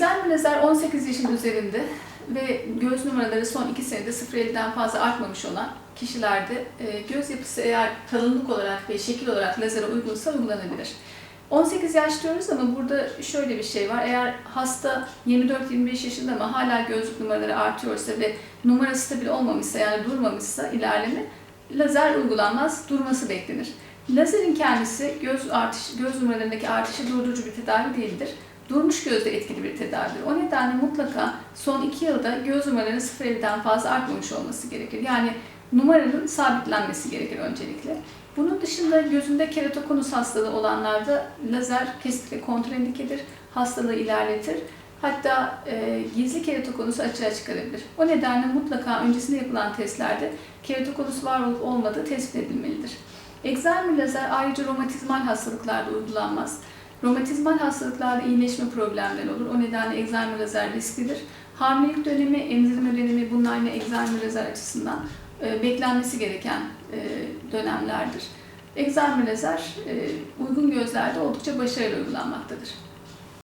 Egzermi lazer 18 yaşın üzerinde ve göz numaraları son 2 senede 0.50'den fazla artmamış olan kişilerde e, göz yapısı eğer kalınlık olarak ve şekil olarak lazere uygunsa uygulanabilir. 18 yaş diyoruz ama burada şöyle bir şey var. Eğer hasta 24-25 yaşında ama hala gözlük numaraları artıyorsa ve numara stabil olmamışsa yani durmamışsa ilerleme lazer uygulanmaz, durması beklenir. Lazerin kendisi göz artış, göz numaralarındaki artışı durdurucu bir tedavi değildir. Durmuş gözde etkili bir tedavidir. O nedenle mutlaka son 2 yılda göz numaralarının 0.50'den fazla artmamış olması gerekir. Yani numaranın sabitlenmesi gerekir öncelikle. Bunun dışında gözünde keratokonus hastalığı olanlarda lazer kesinlikle kontraindikedir. Hastalığı ilerletir. Hatta e, gizli keratokonusu açığa çıkarabilir. O nedenle mutlaka öncesinde yapılan testlerde keratokonus var olup olmadığı tespit edilmelidir. Egzermi lazer ayrıca romatizmal hastalıklarda uygulanmaz. Romatizmal hastalıklarda iyileşme problemleri olur. O nedenle egzermi lazer risklidir. Hamilelik dönemi, emzirme dönemi bunlar yine egzermi lazer açısından e, beklenmesi gereken e, dönemlerdir. Egzermi lazer e, uygun gözlerde oldukça başarılı uygulanmaktadır.